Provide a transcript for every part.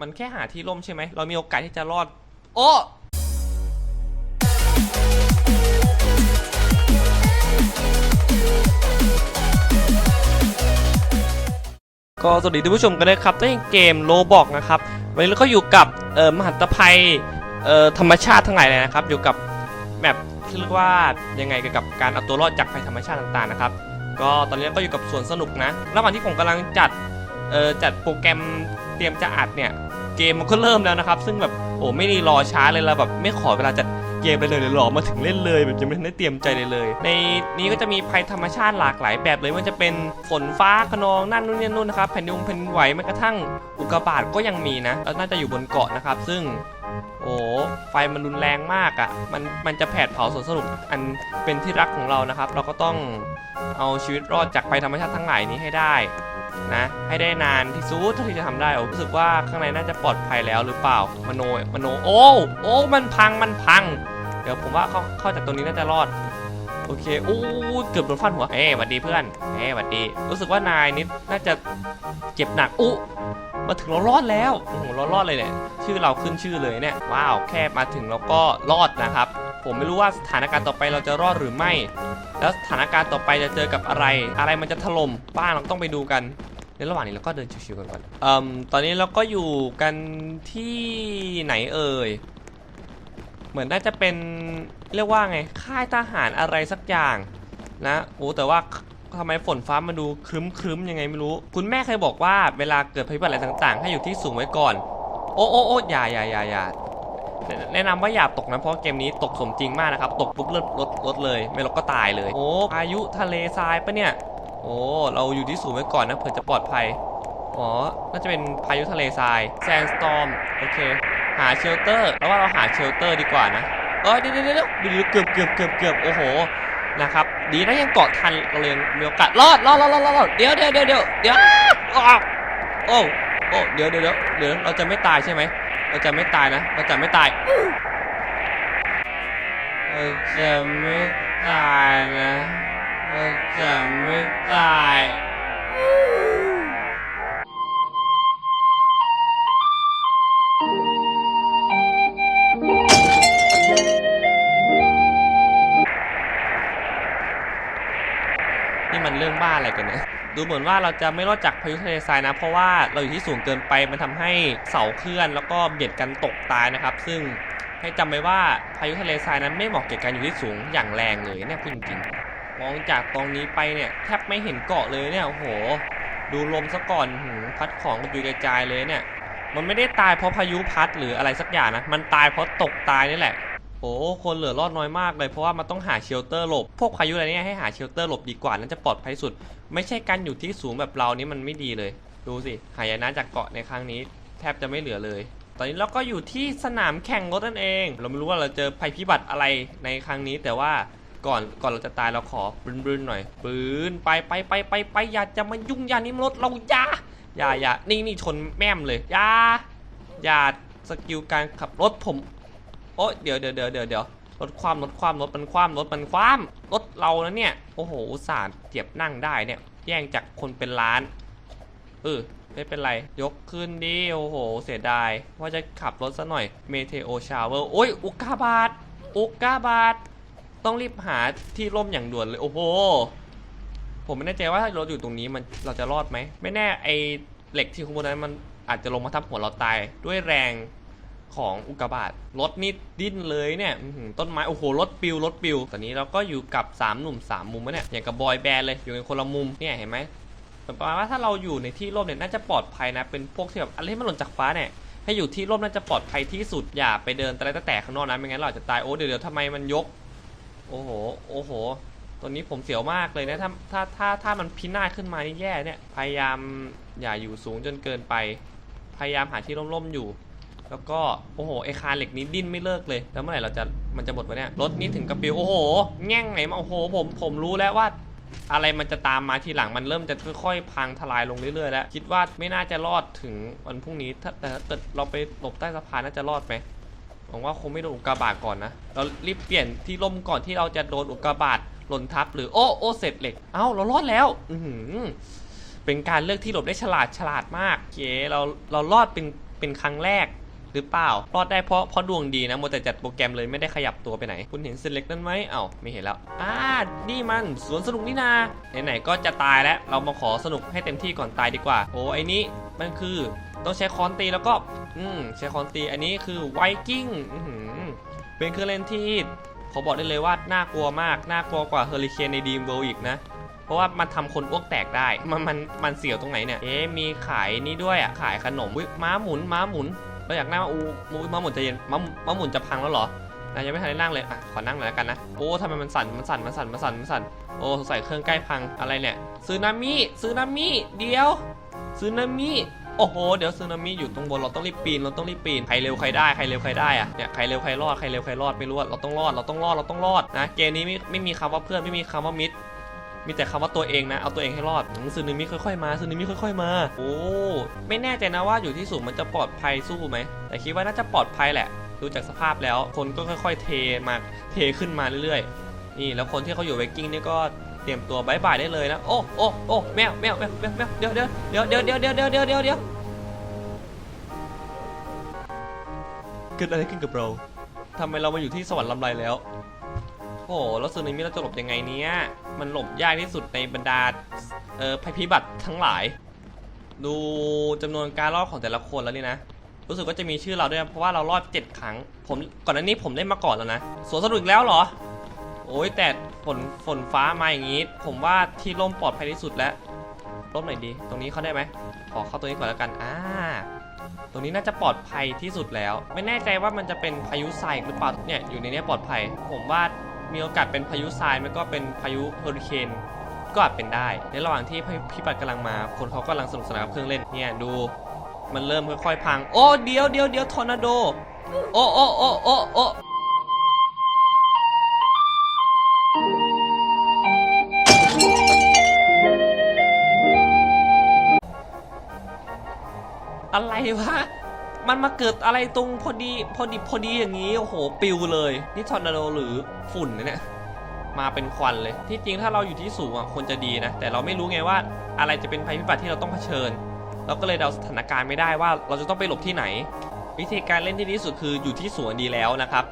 มันแค่หาที่ร่มใช่ไหม เรามีโอกาสที่จะรอด โอ้ก็สวัสดีท่านผู้ชมกันด้วยครับในเกมโลบอกนะครับ วันนี้เราก็อยู่กับเอ่อมหันตภัยเอ่อธรรมชาติทั้งหลายเลยนะครับ อยู่กับแมปที่เรียกว่ายังไงเกี่ยวกับการเอาตัวรอดจากภัยธรรมชาติต่างๆนะครับ ก็ตอนนี้ก็อยู่กับสวนสนุกนะ ระหว่างที่ผมกำลังจัดเอ่อจัดโปรแกรมเตรียมจะอัดเนี่ย เกมมันก็เริ่มแล้วนะครับ ซึ่งแบบโอ้ไม่ได้รอช้าเลยเราแบบไม่ขอเวลาจัดเกมไปเลยเลยหรอมาถึงเล่นเลยแบบยังไม่ได้เตรียมใจเลยเลย ในนี้ก็จะมีภัยธรรมชาติหลากหลายแบบเลยมันจะเป็นฝนฟ้าขนองนั่นนู่นนี่นู่นนะครับแผ่นดินแผ่นดินไหวแม้กระทั่งอุกกาบาตก็ยังมีนะแล้วน่าจะอยู่บนเกาะนะครับ ซึ่งโอ้ไฟมันรุนแรงมากอะ่ะมันมันจะแผดเผาสวนสนุกอันเป็นที่รักของเรานะครับ เราก็ต้องเอาชีวิตรอดจากภัยธรรมชาติทั้งหลายนี้ให้ได้ นะให้ได้นานที่สุดเท่าที่จะทำได้ผมรู้สึกว่าข้างในน่าจะปลอดภัยแล้วหรือเปล่ามโนมโนโอ้โอ้มันพังมันพัง เดี๋ยวผมว่าเข้าเข้าจากตรงนี้น่าจะรอดโอเคโอ้เกือบโดนฟาดหัวเอ้หวัดดีเพื่อนเอ้หวัดดี รู้สึกว่านายนิดน่าจะเจ็บหนักอู้ มาถึงเรารอดแล้วโอ้โหเรารอดเลยเนี่ยชื่อเราขึ้นชื่อเลยเนี่ยว้าวแค่มาถึงเราก็รอดนะครับ ผมไม่รู้ว่าสถานการณ์ต่อไปเราจะรอดหรือไม่ แล้วสถานการณ์ต่อไปจะเจอกับอะไร อะไรมันจะถล่มบ้างเราต้องไปดูกันในระหว่างนี้เราก็เดินชิวๆกันก่อนเอ่มตอนนี้เราก็อยู่กันที่ไหนเอ่ย เหมือนน่าจะเป็นเรียกว่าไง ค่ายทหารอะไรสักอย่างนะ โอ้แต่ว่า ทำไมฝนฟ้ามาดูครึ้มครึ้มยังไงไม่รู้ คุณแม่เคยบอกว่าเวลาเกิดภัยพิบัติอะไรต่างๆ ให้อยู่ที่สูงไว้ก่อน โอ้โอ้โอ้อย่าอย่าอย่าอย่าแนะนะนำว่าอย่าตกนะเพราะเกมนี้ตกสมจริงมากนะครับ ตกปุ๊บเลือดลดลดเลย ไม่ลดก็ตายเลย โอ้พายุทะเลทรายปะเนี่ย โอ้เราอยู่ที่สูงไว้ก่อนนะเผื่อจะปลอดภัยอ๋อน่าจะเป็นพายุทะเลทรายแซนสตอมโอเค หาเชลเตอร์แล้วว่าเราหาเชลเตอร์ดีกว่านะเออเดี๋ยวเดี๋ยวเดี๋ยวเกือบเกือบเกือบเกือบโอ้โหนะครับ ดีนะยังเกาะทันเราเลยมีโอกาสรอดรอดรอดรอดรอดเดี๋ยวเดี๋ยวเดี๋ยวเดี๋ยวเดี๋ยวอ้าวโอ้โอ้เดี๋ยวเดี๋ยวเดี๋ยวเดี๋ยวเราจะไม่ตายใช่ไหมเราจะไม่ตายนะเราจะไม่ตายเราจะไม่ตายนะเราจะไม่ตาย บ้าอะไรกันเนี่ยดูเหมือนว่าเราจะไม่รอดจากพายุทะเลทรายนะ เพราะว่าเราอยู่ที่สูงเกินไปมันทำให้เสาเคลื่อน แล้วก็เบียดกันตกตายนะครับ ซึ่งให้จำไว้ว่าพายุทะเลทรายนั้นไม่เหมาะแก่การอยู่ที่สูงอย่างแรงเลยเนี่ยพูดจริงๆมองจากตรงนี้ไปเนี่ยแทบไม่เห็นเกาะเลยเนี่ยโอ้โห ดูลมซะก่อนหืพัดของกระจุยกระจายเลยเนี่ย มันไม่ได้ตายเพราะพายุพัดหรืออะไรสักอย่างนะมันตายเพราะตกตายนี่แหละ โอ้คนเหลือรอดน้อยมากเลยเพราะว่ามันต้องหาเชลเตอร์หลบ พวกพายุอะไรเนี่ยให้หาเชลเตอร์หลบดีกว่านั่นจะปลอดภัยสุด ไม่ใช่การอยู่ที่สูงแบบเรานี่มันไม่ดีเลย ดูสิหายนะจากเกาะในครั้งนี้ แทบจะไม่เหลือเลย ตอนนี้เราก็อยู่ที่สนามแข่งรถนั่นเอง เราไม่รู้ว่าเราเจอภัยพิบัติอะไรในครั้งนี้แต่ว่าก่อนก่อนเราจะตายเราขอปืนปืนหน่อยปืนไปไปไปไปไปอย่าจะมายุ่งอย่านี่มันรถเราอย่าอย่าอย่านี่นี่ชนแม่มเลยอย่าอย่าสกิลการขับรถผม โอ้ยเดี๋ยวเดี๋ยวเดี๋ยวเดี๋ยวเดี๋ยวรถความรถความรถมันความรถมันความรถเรานะเนี่ย โอ้โหสาห์เจ็บนั่งได้เนี่ย แย่งจากคนเป็นล้านเออไม่เป็นไร ยกขึ้นดิ โอ้โห เสียดาย ว่าจะขับรถซะหน่อยเมเทโอชาวเวอร์โอ้ย อุกกาบาตอุกกาบาตต้องรีบหาที่ร่มอย่างด่วนเลย โอ้โห ผมไม่แน่ใจว่าถ้ารถอยู่ตรงนี้มันเราจะรอดไหม ไม่แน่ไอเหล็กที่ข้างบนนั้นมันอาจจะลงมาทับหัวเราตายด้วยแรง ของอุกกาบาตรถนี่ดิ้นเลยเนี่ยต้นไม้ โอ้โหรถปิวรถปิว ตอนนี้เราก็อยู่กับ 3 หนุ่ม 3 มุมเนี่ยอย่างกับบอยแบนด์เลยอยู่กันคนละมุมเนี่ยเห็นไหมประมาณว่าถ้าเราอยู่ในที่ร่มเนี่ยน่าจะปลอดภัยนะ เป็นพวกที่แบบอะไรที่มันหล่นจากฟ้าเนี่ยให้อยู่ที่ร่มน่าจะปลอดภัยที่สุดอย่าไปเดินแต่ละแต่แต่ข้างนอกนะไม่งั้นเราอาจจะตายโอ้เดี๋ยวเดี๋ยวทำไมมันยก โอ้โหโอ้โหตัวนี้ผมเสียวมากเลยนะถ้าถ้าถ้าถ้ามันพินาศขึ้นมานี่แย่เนี่ยพยายามอย่าอยู่สูงจนเกินไป พยายามหาที่ร่มๆอยู่ แล้วก็โอ้โหไอคานเหล็กนี้ดิ้นไม่เลิกเลย แล้วเมื่อไหร่เราจะมันจะหมดวะเนี่ยรถนี้ถึงกระปิวโอ้โห แง่งไหนมาโอ้โหผมผมรู้แล้วว่าอะไรมันจะตามมาทีหลังมันเริ่มจะค่อยๆพังทลายลงเรื่อยๆแล้ว คิดว่าไม่น่าจะรอดถึงวันพรุ่งนี้ถ้าแต่ถ้าเกิดเราไปหลบใต้สะพานน่าจะรอดไหมหวังว่าคงไม่โดนอุกกาบาตก่อนนะ เรารีบเปลี่ยนที่ร่มก่อนที่เราจะโดนอุกกาบาตหล่นทับ หรือโอ้โอ้เสร็จเหล็ก เอ้าเรารอดแล้ว อืเป็นการเลือกที่หลบได้ฉลาดฉลาดมากเคเราเรารอดเป็นเป็นครั้งแรก หรือเปล่ารอดได้เพราะเพราะดวงดีนะโมแต่จัดโปรแกรมเลยไม่ได้ขยับตัวไปไหน คุณเห็นเซเล็กนั่นไหมเอ้าไม่เห็นแล้วอ่านี่มันสวนสนุกนี่นาไหนๆก็จะตายแล้วเรามาขอสนุกให้เต็มที่ก่อนตายดีกว่า โอ้ไอ้นี้มันคือต้องใช้ค้อนตีแล้วก็อืมใช้ค้อนตีอันนี้คือไวกิ้งอื้อหือเป็นเครื่องเล่นที่ผมบอกได้เลยว่าน่ากลัวมากน่ากลัวกว่าเฮอริเคนในดีมเวิลด์อีกนะเพราะว่ามันทำคนอ้วกแตกได้ มันมันมันเสียวตรงไหนเนี่ย เอ๊มีขายนี่ด้วยอะ ขายขนมม้าหมุน ม้าหมุน เราอยากนั่งอูมูมาหมุนใจะเย็นม้าม้าหมุนจะพังแล้วเหรอนายยังไม่ทันได้นั่งเลยอะขอนั่งหน่อยแล้วกันนะโอ้ทำไมมันสั่นมันสั่นมันสั่นมันสั่นมันสั่นโอ้สงสัยเครื่องใกล้พังอะไรเนี่ยซึนามิซึนามิเดียวซึนามิโอ้โห เดี๋ยวซึนามิอยู่ตรงบนเราต้องรีบปีน เราต้องรีบปีน ใครเร็วใครได้ ใครเร็วใครได้อะเนี่ย ใครเร็วใครรอด ใครเร็วใครรอดไม่รู้เราต้องรอด เราต้องรอด เราต้องรอดนะ เกมนี้ไม่ไม่มีคำว่าเพื่อน ไม่มีคำว่ามิตร มีแต่คำว่าตัวเองนะ เอาตัวเองให้รอดอืมซึนามิค่อยๆมาซึนามิค่อย ๆ มา โอ้ ไม่แน่ใจนะว่าอยู่ที่สูงมันจะปลอดภัยสู้ไหม แต่คิดว่าน่าจะปลอดภัยแหละ ดูจากสภาพแล้ว คนก็ค่อย ๆ เทมา เทขึ้นมาเรื่อยๆ นี่แล้วคนที่เขาอยู่ไวกิ้งนี่ก็เตรียมตัวบายบายได้เลยนะ โอ้โอ้โอ้แมวแมวแมวแมวแมวเดี๋ยวเดี๋ยวเดี๋ยวเดี๋ยวเดี๋ยวเดี๋ยวเดี๋ยวเดี๋ยวเดี๋ยวเดี๋ยวเกิดอะไรขึ้นกับเราทำไมเรามาอยู่ที่สวรรค์ลำไรแล้ว โอ้โหแล้วซึนามิเราจะหลบยังไงเนี่ย มันหลบยากที่สุดในบรรดาเอ่อภัยพิบัติทั้งหลาย ดูจำนวนการรอดของแต่ละคนแล้วนี่นะ รู้สึกว่าจะมีชื่อเราด้วยนะเพราะว่าเรารอด7ครั้ง ผมก่อนหน้านี้ผมได้มาก่อนแล้วนะสวนสนุกอีกแล้วเหรอ โอ้ยแต่ฝนฝนฟ้ามาอย่างนี้ ผมว่าที่ร่มปลอดภัยที่สุดแล้วร่มไหนดี ตรงนี้เข้าได้ไหมขอเข้าตรงนี้ก่อนแล้วกันอ่าตรงนี้น่าจะปลอดภัยที่สุดแล้ว ไม่แน่ใจว่ามันจะเป็นพายุทรายหรือเปล่าเนี่ยอยู่ในนี้ปลอดภัย ผมว่า มีโอกาสเป็นพายุทรายมันก็เป็นพายุเฮอริเคนก็อาจเป็นได้ ในระหว่างที่พี่ปัดกำลังมา คนเขากำลังสนุกสนานกับเครื่องเล่นเนี่ยดู มันเริ่มค่อยๆพัง โอ้เดี๋ยวเดี๋ยวเดี๋ยวทอร์นาโดโอ้โอ้โอ้โอ้โอ้อะไรวะ มันมาเกิดอะไรตรงพอดีพอดีพอดีอย่างนี้ โอ้โหปิวเลย นี่ทอร์นาโดหรือฝุ่นเนี่ยมาเป็นควันเลย ที่จริงถ้าเราอยู่ที่สูงอะควรจะดีนะ แต่เราไม่รู้ไงว่าอะไรจะเป็นภัยพิบัติที่เราต้องเผชิญ เราก็เลยเดาสถานการณ์ไม่ได้ว่าเราจะต้องไปหลบที่ไหน วิธีการเล่นที่ดีที่สุดคืออยู่ที่สูงดีแล้วนะครับ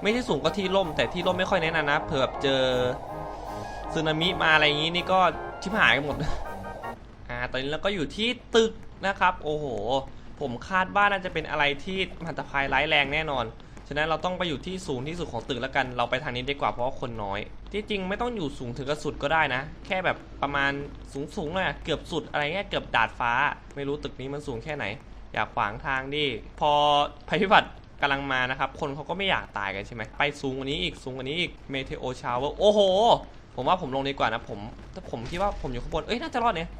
ไม่ที่สูงก็ที่ร่ม แต่ที่ร่มไม่ค่อยแนะนำนะเผื่อแบบเจอสึนามิมาอะไรอย่างนี้นี่ก็ชิบหายกันหมดอ่าตอนนี้เราก็อยู่ที่ตึกนะครับ โอ้โห ผมคาดว่าน่าจะเป็นอะไรที่มหันตภัยร้ายแรงแน่นอน ฉะนั้นเราต้องไปอยู่ที่สูงที่สุดของตึกแล้วกัน เราไปทางนี้ดีกว่าเพราะว่าคนน้อย ที่จริงไม่ต้องอยู่สูงถึงกับสุดก็ได้นะ แค่แบบประมาณสูงสูงๆเลยอะเกือบสุดอะไรเงี้ยเกือบดาดฟ้า ไม่รู้ตึกนี้มันสูงแค่ไหน อยากขวางทางดิพอภัยพิบัติกำลังมานะครับ คนเขาก็ไม่อยากตายกันใช่ไหมไปสูงกว่านี้อีกสูงกว่านี้อีกเมเทโอชาวเวอร์โอ้โห ผมว่าผมลงดีกว่านะผมถ้าผมคิดว่าผมอยู่ข้างบนเอ้ยน่าจะรอดเนี่ย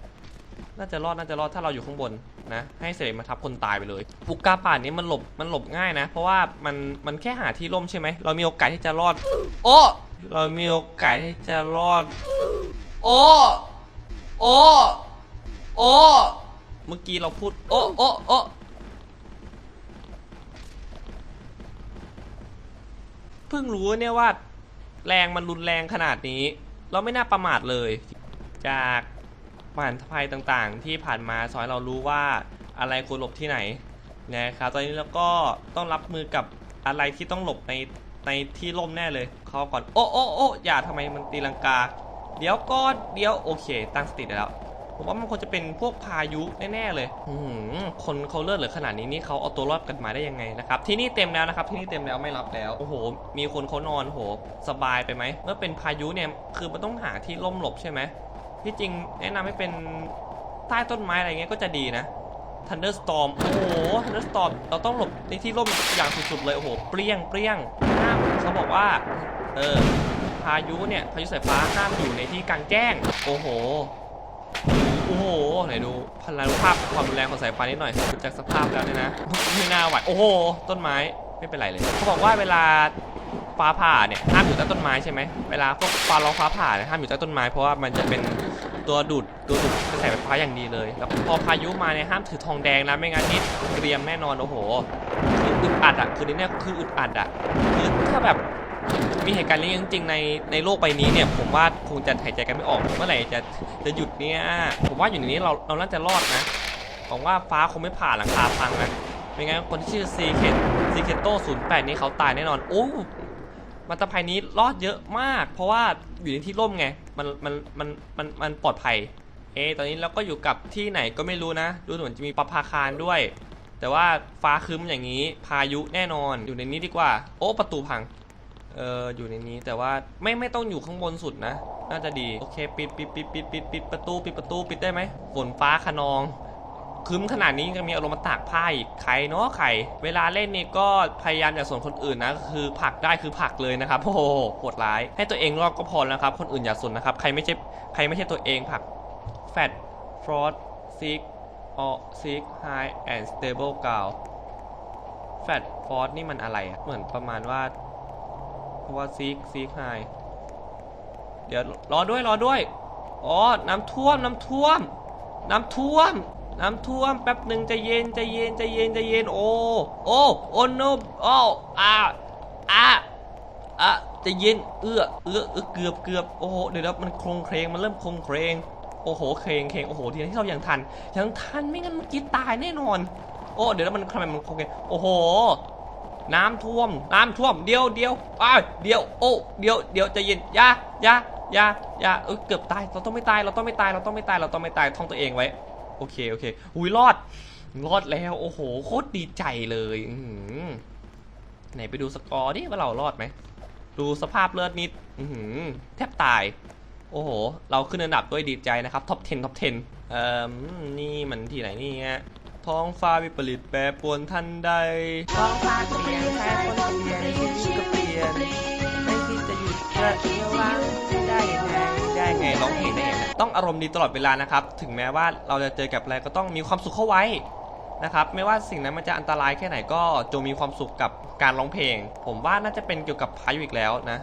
น่าจะรอดน่าจะรอดถ้าเราอยู่ข้างบนนะให้เสด็จมาทับคนตายไปเลยปุกกาป่านนี้มันหลบมันหลบง่ายนะ เพราะว่ามันมันแค่หาที่ร่มใช่ไหมเรามีโอกาสที่จะรอด โอ้เรามีโอกาสที่จะรอด โอ้โอ้โอ้เมื่อกี้เราพูด โอ้โอ้โอ้เพิ่งรู้เนี่ยว่า แรงมันรุนแรงขนาดนี้ เราไม่น่าประมาทเลย จาก ผ่านภัยต่างๆ ที่ผ่านมาสอนเรารู้ว่าอะไรควรหลบที่ไหนนะครับตอนนี้เราก็ต้องรับมือกับอะไรที่ต้องหลบในในที่ร่มแน่เลยเขาก่อนโอ้โอ้โอ้อย่าทำไมมันตีลังกา เดี๋ยวก็เดี๋ยวโอเค ตั้งสติได้แล้วผมว่ามันควรจะเป็นพวกพายุแน่ๆเลยอืคนเขาเลือดเหลือขนาดนี้นี่เขาเอาตัวรอดกันมาได้ยังไงนะครับ ที่นี่เต็มแล้วนะครับ ที่นี่เต็มแล้วไม่รับแล้ว โอ้โห มีคนเขานอนโห สบายไปไหม เมื่อเป็นพายุเนี่ย คือมันต้องหาที่ร่มหลบใช่ไหม ที่จริงแนะนำให้เป็นใต้ต้นไม้อะไรเงี้ยก็จะดีนะ Thunderstorm โอ้โห Thunderstorm เราต้องหลบในที่ร่มอย่างสุดๆเลย โอ้โห เปรี้ยงเปรี้ยงห้ามเขาบอกว่า เออ พายุเนี่ย พายุสายฟ้าห้ามอยู่ในที่กลางแจ้ง โอ้โห โอ้โห ไหนดูพลังภาพความรุนแรงของสายฟ้านิดหน่อยดูจากสภาพแล้วเนี่ยนะ ไม่น่าไหว โอ้โห ต้นไม้ ไม่เป็นไรเลย เขาบอกว่าเวลาฟ้าผ่าเนี่ยห้ามอยู่ใต้ต้นไม้ใช่ไหมเวลาพวกฟ้าร้องฟ้าผ่าเนี่ยห้ามอยู่ใต้ต้นไม้เพราะว่ามันจะเป็น ตัวดูดตัวดูดกระแสไฟฟ้าอย่างดีเลย แล้วพอพายุมาเนี่ยห้ามถือทองแดงนะไม่งั้นนี่เกรียมแน่นอนโอ้โหคืออึดอัดอะคือเนี่ยคืออึดอัดอะคือถ้าแบบมีเหตุการณ์นี้จริงๆในในโลกใบนี้เนี่ย ผมว่าคงจะหายใจกันไม่ออกเมื่อไหร่จะจะหยุดเนี่ยผมว่าอยู่ในนี้เราเราน่าจะรอดนะผมว่าฟ้าคงไม่ผ่าหลังคาพังนะไม่งั้นคนที่ชื่อซีเคทซีเคโต้ศูนย์แปดนี่เขาตายแน่นอนโอ้ มันตะภัยนี้รอดเยอะมาก เพราะว่าอยู่ในที่ร่มไง มันมันมันมันมันปลอดภัย เอะตอนนี้เราก็อยู่กับที่ไหนก็ไม่รู้นะ ดูเหมือนจะมีปะพาคารด้วย แต่ว่าฟ้าคึ้มอย่างนี้ พายุแน่นอน อยู่ในนี้ดีกว่า โอ้ ประตูพัง เอออยู่ในนี้แต่ว่าไม่ไม่ต้องอยู่ข้างบนสุดนะ น่าจะดี โอเค ปิดปิดปิดปิดปิดปิดประตู ปิดประตู ปิดได้ไหมฝนฟ้าขนอง ครึ้มขนาดนี้ยังมีอารมณ์มาตากผ้าอีกใครเนาะใครเวลาเล่นนี่ก็พยายามอย่าสนคนอื่นนะคือผลักได้คือผลักเลยนะครับโอ้โหโหดร้าย ให้ตัวเองรอดก็พอแล้วครับคนอื่นอย่าสนนะครับใครไม่ใช่ใครไม่ใช่ตัวเองผลักแฟตฟรอสซิกออซิกไฮแอนด์สเตเบิลกาวแฟตฟอสนี่มันอะไรอะเหมือนประมาณว่าเพราะว่าซีกซีกไฮเดี๋ยวรอด้วยรอด้วยอ๋อน้ำท่วมน้ำท่วม น้ำท่วม น้ำท่วมแป๊บหนึ่งจะเย็นจะเย็นจะเย็นจะเย็นโอ้โอ้โอ้โนโอ้อาอาอะจะเย็นเอื้อเอื้อเอื้อเกือบเกือบโอ้โหเดี๋ยวนะมันโครงเครงมันเริ่มโครงเครงโอ้โหเครงเครงโอ้โหทีนี้เราอยังทันยังทันไม่งั้นเมื่อกี้ตายแน่นอน โอ้เดี๋ยวนะมันทำไมมันโครงเครงโอ้โห น้ำท่วมน้ำท่วมเดียวเดียวอ้าเดียวโอ้เดียวเดียวจะเย็นยายายายาเออเกือบตายเราต้องไม่ตายเราต้องไม่ตายเราต้องไม่ตายเราต้องไม่ตายท่องตัวเองไว้ โอเคโอเคอุ้ยรอด รอดแล้วโอ้โหโคตรดีใจเลยอืไหนไปดูสกอร์ดิว่าเรารอดไหมดูสภาพเลือดนิดอือหือแทบตาย โอ้โห เราขึ้นอันดับด้วยดีใจนะครับท็อป 10ท็อป 10 เอ่อ นี่มันที่ไหนนี่ฮะท้องฟ้าวิปริตแปรปรวนทันใด ท้องฟ้าเปลี่ยนแปรปวนเปลี่ยนชีวิตก็เปลี่ยน ไม่คิดจะหยุดจะเลี้ยวล้างได้ยังไง ได้ไงร้องเพลงได้ ต้องอารมณ์ดีตลอดเวลานะครับ ถึงแม้ว่าเราจะเจอกับอะไรก็ต้องมีความสุขเข้าไว้นะครับ ไม่ว่าสิ่งนั้นมันจะอันตรายแค่ไหนก็จงมีความสุขกับการร้องเพลง ผมว่าน่าจะเป็นเกี่ยวกับพายุอีกแล้วนะ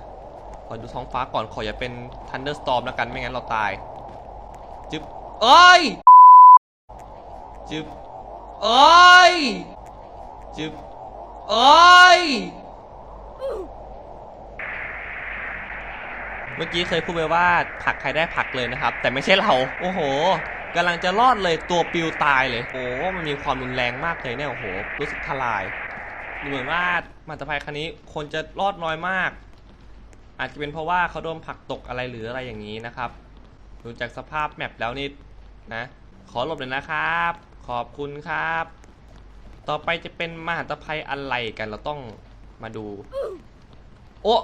ขอดูท้องฟ้าก่อนขออย่าเป็น thunderstorm แล้วกันไม่งั้นเราตาย จึ๊บเอ้ย จึ๊บเอ้ย จึ๊บเอ้ย เมื่อกี้เคยพูดไปว่าผักใครได้ผักเลยนะครับ แต่ไม่ใช่เรา โอ้โหกำลังจะรอดเลยตัวปิวตายเลยโอ้มันมีความรุนแรงมากเลยเนี่ยโอ้โหรู้สึกทลายดูเหมือนว่ามันตภัยคันนี้คนจะรอดน้อยมาก อาจจะเป็นเพราะว่าเขาโดนผักตกอะไรหรืออะไรอย่างนี้นะครับดูจากสภาพแมปแล้วนี่นะ ขอหลบเลยนะครับ ขอบคุณครับ ต่อไปจะเป็นมหันตภัยอะไรกันเราต้องมาดู โอ้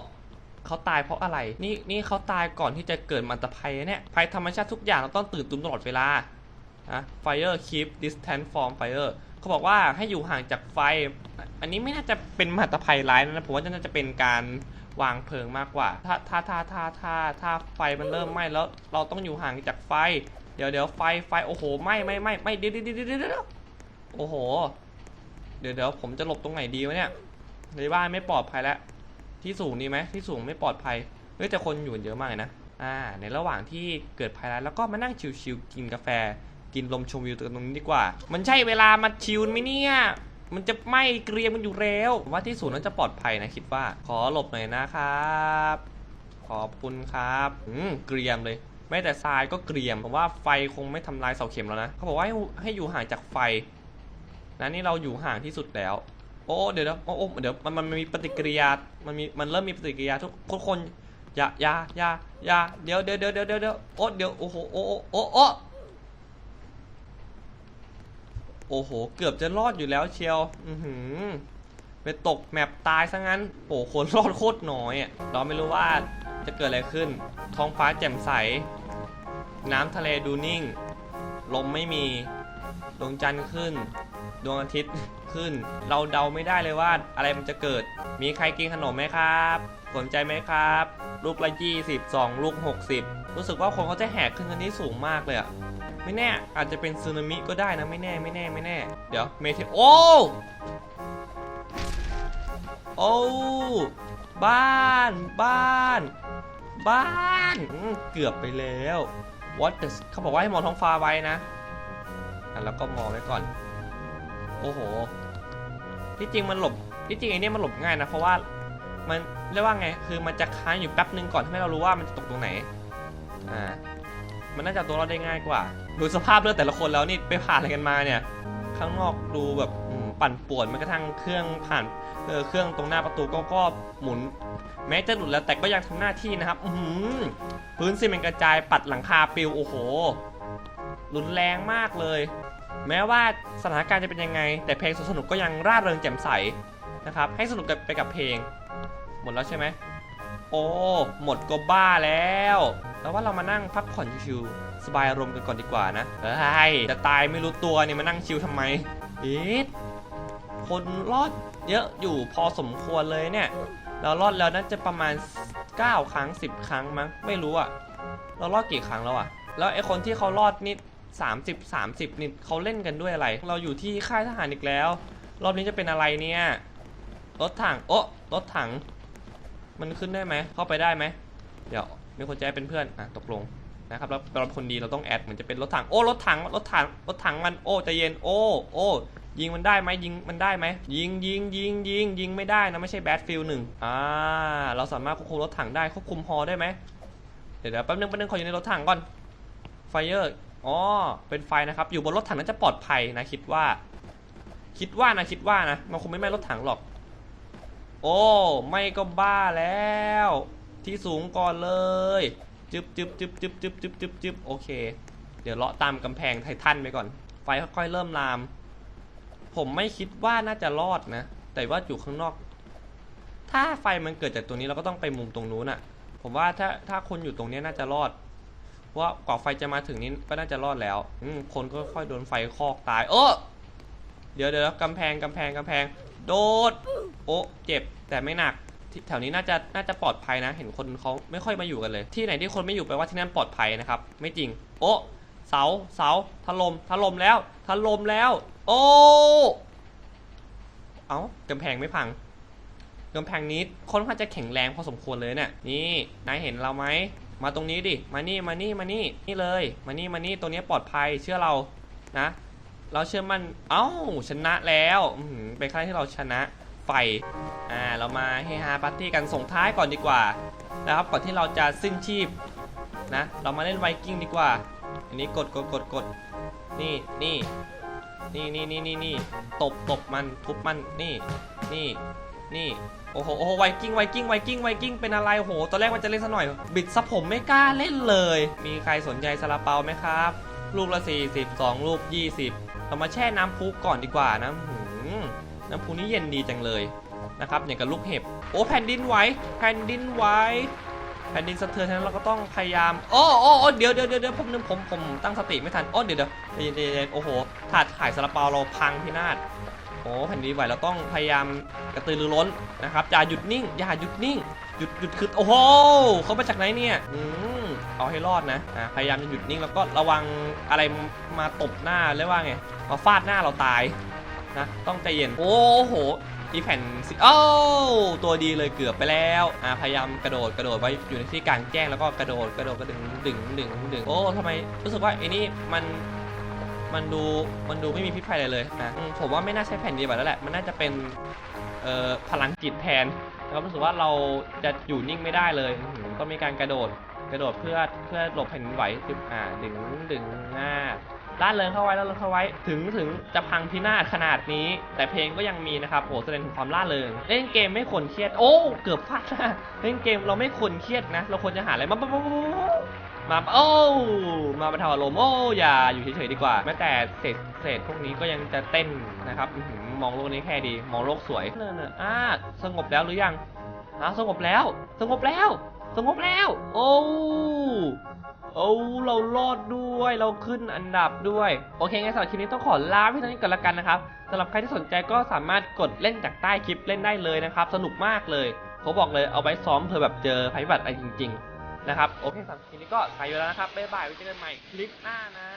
เขาตายเพราะอะไร นี่นี่เขาตายก่อนที่จะเกิดมันตภัยเนี่ยภัยธรรมชาติทุกอย่างเราต้องตื่นตูมตลอดเวลานะ fire keep distance from fire เขาบอกว่าให้อยู่ห่างจากไฟ อันนี้ไม่น่าจะเป็นมหันตภัยร้ายนะผมว่าน่าจะเป็นการวางเพลิงมากกว่า ถ้าถ้าถ้าถ้าถ้าถ้าไฟมันเริ่มไหม้แล้ว เราต้องอยู่ห่างจากไฟ เดี๋ยวเดี๋ยวไฟไฟโอ้โหไหม้ไหม้ไหม้ไหม้เดี๋ยวเดี๋ยวเดี๋ยวเดี๋ยวโอ้โห เดี๋ยวเดี๋ยวผมจะหลบตรงไหนดีวะเนี่ยในบ้านไม่ปลอดภัยแล้ว ที่สูงดีไหมที่สูงไม่ปลอดภัยเฮ้ยแต่คนอยู่เยอะมากเลยนะอ่าในระหว่างที่เกิดภัยร้ายแล้วก็มานั่งชิวๆกินกาแฟ กินลมชมวิวตรงนี้ดีกว่า มันใช่เวลามาชิวไหมเนี่ยมันจะไหม้เกรียมมันอยู่แล้ว ว่าที่สูงน่าจะปลอดภัยนะคิดว่า ขอหลบหน่อยนะครับ ขอบคุณครับอืมเกรียมเลยไม่แต่ทรายก็เกรียมผมว่าไฟคงไม่ทำลายเสาเข็มแล้วนะเขาบอกว่าให้ให้อยู่ห่างจากไฟนะนี่เราอยู่ห่างที่สุดแล้ว โอ้เดี๋ยวนะโอ้โอ้เดี๋ยวมันมันมีปฏิกิริยา มันมีมันเริ่มมีปฏิกิริยาทุกทุกคนยายายายาเดี๋ยวเดี๋ยวเดี๋ยวเดี๋ยวเดี๋ยวโอ้เดี๋ยวโอ้โหโอ้โอ้โอ้โอ้โอ้โห เกือบจะรอดอยู่แล้วเชียว อือหือไปตกแมปตายซะงั้นโอ้คนรอดโคตรน้อยอะเราไม่รู้ว่าจะเกิดอะไรขึ้น ท้องฟ้าแจ่มใส น้ำทะเลดูนิ่ง ลมไม่มี ดวงจันทร์ขึ้น ดวงอาทิตย์ขึ้น เราเดาไม่ได้เลยว่าอะไรมันจะเกิด มีใครกินขนมไหมครับสนใจไหมครับ ลูกละยี่สิบสองลูกหกสิบรู้สึกว่าคนเขาจะแหกขึ้นกันที่สูงมากเลยอะไม่แน่อาจจะเป็นสึนามิก็ได้นะไม่แน่ไม่แน่ไม่แน่ เดี๋ยวเมเทโอโอ้บ้านบ้าน บ้านเกือบไปแล้ว What the เขาบอกว่าให้มองท้องฟ้าไว้นะ แล้วก็มองไว้ก่อน อ้โห ที่จริงมันหลบ ที่จริงไอ้เนี่ยมันหลบง่ายนะ เพราะว่ามันเรียกว่าไง คือมันจะค้างอยู่แป๊บนึงก่อนให้เรารู้ว่ามันจะตกตรงไหน อ่า มันน่าจะตัวเราได้ง่ายกว่า ดูสภาพเลือดแต่ละคนแล้วนี่ไปผ่านอะไรกันมาเนี่ย ข้างนอกดูแบบปั่นป่วนแม้กระทั่งเครื่องผ่านเออเครื่องตรงหน้าประตูก็ก็หมุน แม้จะหลุดแล้วแต่ก็ยังทำหน้าที่นะครับ อืพื้นซีเมนต์กระจายปัดหลังคาปิวโอ้โห รุนแรงมากเลย แม้ว่าสถานการณ์จะเป็นยังไง แต่เพลงสนุกก็ยังร่าเริงแจ่มใสนะครับ ให้สนุกไปกับเพลง หมดแล้วใช่ไหมโอ้ หมดก็บ้าแล้ว แล้วว่าเรามานั่งพักผ่อนชิวๆสบายอารมณ์กันก่อนดีกว่านะเฮ้ยจะตายไม่รู้ตัวเนี่ยมานั่งชิวทำไมเอ๊ะคนรอดเยอะอยู่พอสมควรเลยเนี่ย เรารอดแล้วน่าจะประมาณ 9 ครั้ง 10 ครั้งมั้งไม่รู้อะเรารอดกี่ครั้งแล้วอะแล้วไอคนที่เขารอดนี่ 30 30นี่เขาเล่นกันด้วยอะไร เราอยู่ที่ค่ายทหารอีกแล้ว รอบนี้จะเป็นอะไรเนี่ย รถถัง โอ้รถถัง มันขึ้นได้ไหม เข้าไปได้ไหม เดี๋ยว มีคนจะให้เป็นเพื่อน อะ ตกลงนะครับแล้วเราเป็นคนดีเราต้องแอดเหมือนจะเป็นรถถัง โอ้ รถถัง รถถัง รถถังมัน โอ้ใจเย็น โอ้ โอ้ยิงมันได้ไหมยิงมันได้ไหมยิงยิงยิงยิงยิงไม่ได้นะไม่ใช่แบทฟิลหนึ่งอ่าเราสามารถควบคุมรถถังได้ควบคุมฮอได้ไหมเดี๋ยวเดี๋ยวแป๊บนึงแป๊บนึงขออยู่ในรถถังก่อนไฟเออร์ อ๋อ เป็นไฟนะครับ อยู่บนรถถังน่าจะปลอดภัยนะคิดว่า คิดว่านะคิดว่านะ มันคงไม่ไหม้รถถังหรอก โอ้ไม่ก็บ้าแล้ว ที่สูงก่อนเลยจึบจึบจึบจึบจึบจึบจึบจึบโอเค เดี๋ยวเลาะตามกำแพงไททันไปก่อน ไฟค่อยๆเริ่มลาม ผมไม่คิดว่าน่าจะรอดนะ แต่ว่าอยู่ข้างนอก ถ้าไฟมันเกิดจากตรงนี้เราก็ต้องไปมุมตรงนู้นอะผมว่าถ้าถ้าคนอยู่ตรงนี้น่าจะรอด เพราะกว่าไฟจะมาถึงนี้ก็น่าจะรอดแล้วอืคนก็ค่อยโดนไฟคอกตายเออเดี๋ยวเดี๋ยวกำแพงกำแพงกำแพง โดด โอ้เจ็บแต่ไม่หนักแถวนี้น่าจะน่าจะปลอดภัยนะ เห็นคนเขาไม่ค่อยมาอยู่กันเลย ที่ไหนที่คนไม่อยู่แปลว่าที่นั่นปลอดภัยนะครับ ไม่จริง โอ้เสาเสาถล่มถล่มแล้วถล่มแล้ว โอ้เอ้ากำแพงไม่พังกำแพงนี้ค่อนข้างจะแข็งแรงพอสมควรเลยเนี่ยนี่นายเห็นเราไหม มาตรงนี้ดิ มานี่ มานี่ มานี่ นี่เลย มานี่ มานี่ ตรงนี้ปลอดภัย เชื่อเรา นะ เราเชื่อมันเอ้า ชนะแล้วอืเป็นครั้งที่เราชนะไฟ อ่า เรามาเฮฮาปาร์ตี้กันส่งท้ายก่อนดีกว่า นะครับ ก่อนที่เราจะสิ้นชีพ นะ เรามาเล่นไวกิ้งดีกว่า อันนี้กดกดกดกด นี่ นี่ นี่นี่นี่นี่นี่ตบตบมัน ทุบมัน นี่ นี่ นี่โอ้โหโอ้โหไวกิ้งไวกิ้งไวกิ้งไวกิ้งเป็นอะไรโหตอนแรกมันจะเล่นซะหน่อย บิดซะผมไม่กล้าเล่นเลย มีใครสนใจซาลาเปาไหมครับ ลูกละ 40 2ลูก 20 เรามาแช่น้ำพุก่อนดีกว่านะหืมน้ำพุนี่เย็นดีจังเลยนะครับอย่างกับลูกเห็บโอ้แผ่นดินไหวแผ่นดินไหวแผ่นดินสะเทือนฉะนั้นเราก็ต้องพยายามโอ้โอ้อเดี๋ยวเดี๋ยวเดี๋ยวผมนึงผมผมตั้งสติไม่ทันโอ้เดี๋ยวเดี๋ยวเดี๋ยวเดี๋ยวเดี๋ยวโอ้โหถาดขายซาลาเปาเราพังพินาศ โอ้แผ่นดินไหวเราต้องพยายามกระตือรือร้นนะครับอย่าหยุดนิ่งอย่าหยุดนิ่งหยุดหยุดคือโอ้โหเขามาจากไหนเนี่ยอืมเอาให้รอดนะอ่าพยายามจะหยุดนิ่งแล้วก็ระวังอะไรมาตบหน้าเรียกว่าไงมาฟาดหน้าเราตายนะต้องใจเย็นโอ้โหอีแผ่นสิโอ้ตัวดีเลยเกือบไปแล้วอ่าพยายามกระโดดกระโดดไว้อยู่ในที่กลางแจ้งแล้วก็กระโดดกระโดดกระดึงดึงดึงดึงโอ้ทำไมรู้สึกว่าไอ้นี่มัน มันดูมันดูไม่มีพิษภัยอะไรเลยนะอืมผมว่าไม่น่าใช่แผ่นดีแบบแล้วแหละมันน่าจะเป็นเอ่อพลังจิตแทนแล้วรู้สึกว่าเราจะอยู่นิ่งไม่ได้เลยอื้อหือต้องมีการกระโดดกระโดดเพื่อเพื่อหลบแผ่นดินไหวดึงอ่าดึงดึงอ่าล่าเริงเข้าไว้ล่าเริงเข้าไว้ถึงถึงจะพังพินาศขนาดนี้ แต่เพลงก็ยังมีนะครับโอ้แสดงถึงความล่าเริงเล่นเกมไม่ควรเครียดโอ้เกือบพลาดนะเล่นเกมเราไม่ควรเครียดนะ เราควรจะหาอะไรมา มาโอ้มาบรรเทาอารมณ์โอ้อย่าอยู่เฉยๆดีกว่า แม้แต่เศษเศษพวกนี้ก็ยังจะเต้นนะครับมองโลกนี้แค่ดี มองโลกสวยเนอะอ่าสงบแล้วหรือยังอ้าสงบแล้ว สงบแล้ว สงบแล้ว โอ้โอ้เรารอดด้วยเราขึ้นอันดับด้วย โอเคงั้นสำหรับคลิปนี้ต้องขอลาไปเท่านี้ก่อนละกันนะครับสำหรับใครที่สนใจก็สามารถกดเล่นจากใต้คลิปเล่นได้เลยนะครับ สนุกมากเลยผมบอกเลยเอาไว้ซ้อมเผื่อแบบเจอภัยพิบัติอะไรจริง ๆ นะครับโอเคสำหรับคลิปนี้ก็ไปอยู่แล้วนะครับบ๊ายบายไว้เจอกันใหม่คลิปหน้านะ